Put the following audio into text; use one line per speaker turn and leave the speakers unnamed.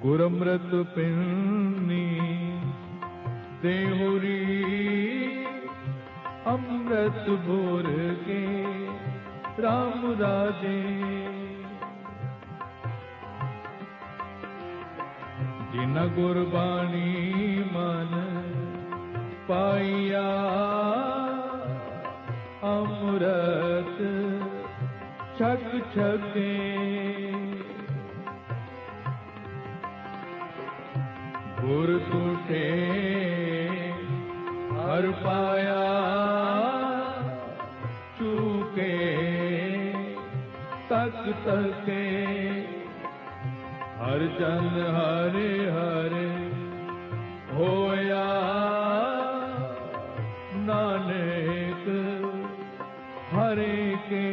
ਗੁਰ ਅੰਮ੍ਰਿਤ ਪਿੰਨੀ ਦੇਹੁਰੀ ਅੰਮ੍ਰਿਤ ਭੋਰ ਕੇ RAM ਰਾਜੇ। ਜਿਨ ਗੁਰਬਾਣੀ ਮਨ ਪਾਈਆ ਅੰਮ੍ਰਿਤ ਛਕ ਛਕੇ। ਗੁਰ ਤੁਠੇ ਹਰ ਪਾਇਆ ਚੂਕੇ, ਤਕ ਤਕੇ ਹਰ ਜਨ ਹਰੇ ਹਰੇ ਹੋਇਆ। ਨਾਨਕ ਹਰੇ ਕੇ